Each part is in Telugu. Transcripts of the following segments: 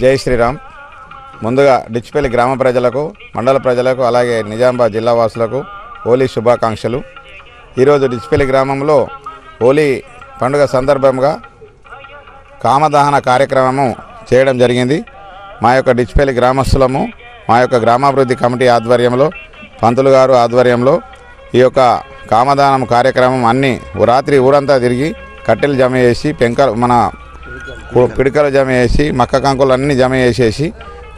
జై శ్రీరామ్. ముందుగా డిచ్పల్లి గ్రామ ప్రజలకు మండల ప్రజలకు అలాగే నిజామాబాద్ జిల్లా వాసులకు హోలీ శుభాకాంక్షలు. ఈరోజు డిచ్చిపల్లి గ్రామంలో హోలీ పండుగ సందర్భంగా కామదహన కార్యక్రమము చేయడం జరిగింది. మా యొక్క డిచ్చిపల్లి గ్రామస్తులము మా యొక్క గ్రామాభివృద్ధి కమిటీ ఆధ్వర్యంలో పంతులు గారు ఆధ్వర్యంలో ఈ యొక్క కామదానం కార్యక్రమం అన్నీ రాత్రి ఊరంతా తిరిగి కట్టెలు జమ చేసి పెంక మన పిడికలు జమ చేసి మక్క కంకులు అన్నీ జమ చేసేసి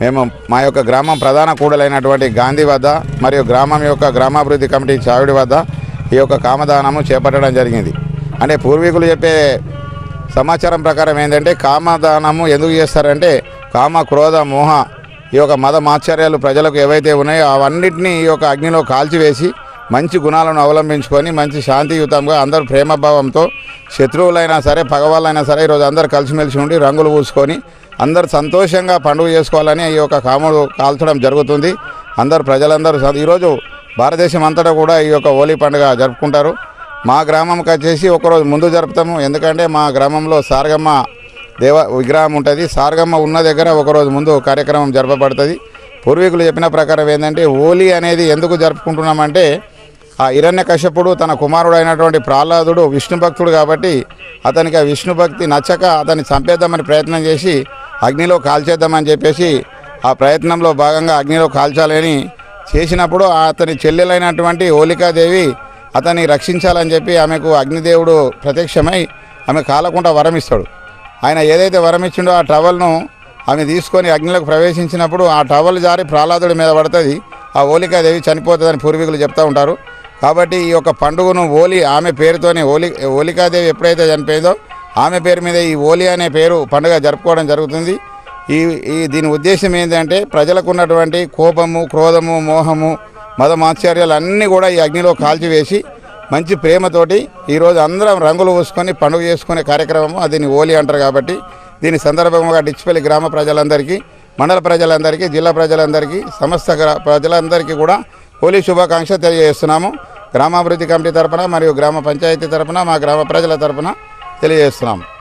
మేము మా యొక్క గ్రామం ప్రధాన కూడలైనటువంటి గాంధీ వద్ద మరియు గ్రామం యొక్క గ్రామాభివృద్ధి కమిటీ చావిడి వద్ద ఈ యొక్క కామదానము చేపట్టడం జరిగింది. అంటే పూర్వీకులు చెప్పే సమాచారం ప్రకారం ఏంటంటే కామదానము ఎందుకు చేస్తారంటే కామ క్రోధ మోహ ఈ యొక్క మత మాత్సర్యాలు ప్రజలకు ఏవైతే ఉన్నాయో అవన్నిటినీ ఈ యొక్క అగ్నిలో కాల్చివేసి మంచి గుణాలను అవలంబించుకొని మంచి శాంతియుతంగా అందరూ ప్రేమభావంతో శత్రువులైనా సరే పగవాళ్ళైనా సరే ఈరోజు అందరు కలిసిమెలిసి ఉండి రంగులు పూసుకొని అందరు సంతోషంగా పండుగ చేసుకోవాలని ఈ యొక్క కాముడు కాల్చడం జరుగుతుంది. అందరు ప్రజలందరూ ఈరోజు భారతదేశం అంతటా కూడా ఈ యొక్క హోలీ పండుగ జరుపుకుంటారు. మా గ్రామంకి వచ్చేసి ఒకరోజు ముందు జరుపుతాము. ఎందుకంటే మా గ్రామంలో సారగమ్మ దేవ విగ్రహం ఉంటుంది. సారగమ్మ ఉన్న దగ్గర ఒకరోజు ముందు కార్యక్రమం జరపబడుతుంది. పూర్వీకులు చెప్పిన ప్రకారం ఏంటంటే హోలీ అనేది ఎందుకు జరుపుకుంటున్నామంటే ఆ హిరణ్య కశ్యపుడు తన కుమారుడు అయినటువంటి ప్రహ్లాదుడు విష్ణు భక్తుడు కాబట్టి అతనికి ఆ విష్ణు భక్తి నచ్చక అతన్ని చంపేద్దామని ప్రయత్నం చేసి అగ్నిలో కాల్చేద్దామని చెప్పేసి ఆ ప్రయత్నంలో భాగంగా అగ్నిలో కాల్చాలని చేసినప్పుడు అతని చెల్లెలైనటువంటి హోలికాదేవి అతన్ని రక్షించాలని చెప్పి ఆమెకు అగ్నిదేవుడు ప్రత్యక్షమై ఆమె కాలకుండా వరం ఇస్తాడు ఆయన ఏదైతే వరం ఇచ్చిండో ఆ టవల్ను ఆమె తీసుకొని అగ్నిలోకి ప్రవేశించినప్పుడు ఆ టవల్ జారి ప్రహ్లాదుడి మీద పడుతుంది. ఆ హోలికాదేవి చనిపోతుందని పూర్వీకులు చెప్తూ ఉంటారు. కాబట్టి ఈ యొక్క పండుగను ఓలి ఆమె పేరుతోనే ఓలి ఓలికాదేవి ఎప్పుడైతే చనిపోయిందో ఆమె పేరు మీద ఈ ఓలి అనే పేరు పండుగ జరుపుకోవడం జరుగుతుంది. ఈ ఈ దీని ఉద్దేశం ఏంటంటే ప్రజలకు ఉన్నటువంటి కోపము క్రోధము మోహము మత మాత్సర్యాలు అన్నీ కూడా ఈ అగ్నిలో కాల్చివేసి మంచి ప్రేమతోటి ఈరోజు అందరం రంగులు పూసుకొని పండుగ చేసుకునే కార్యక్రమం దీన్ని ఓలి అంటారు కాబట్టి దీని సందర్భంగా డిచ్పల్లి గ్రామ ప్రజలందరికీ మండల ప్రజలందరికీ జిల్లా ప్రజలందరికీ సమస్త ప్రజలందరికీ కూడా హోలీ శుభాకాంక్ష తెలియజేస్తున్నాము. గ్రామాభివృద్ధి కమిటీ తరపున మరియు గ్రామ పంచాయతీ తరపున మా గ్రామ ప్రజల తరపున తెలియజేస్తున్నాము.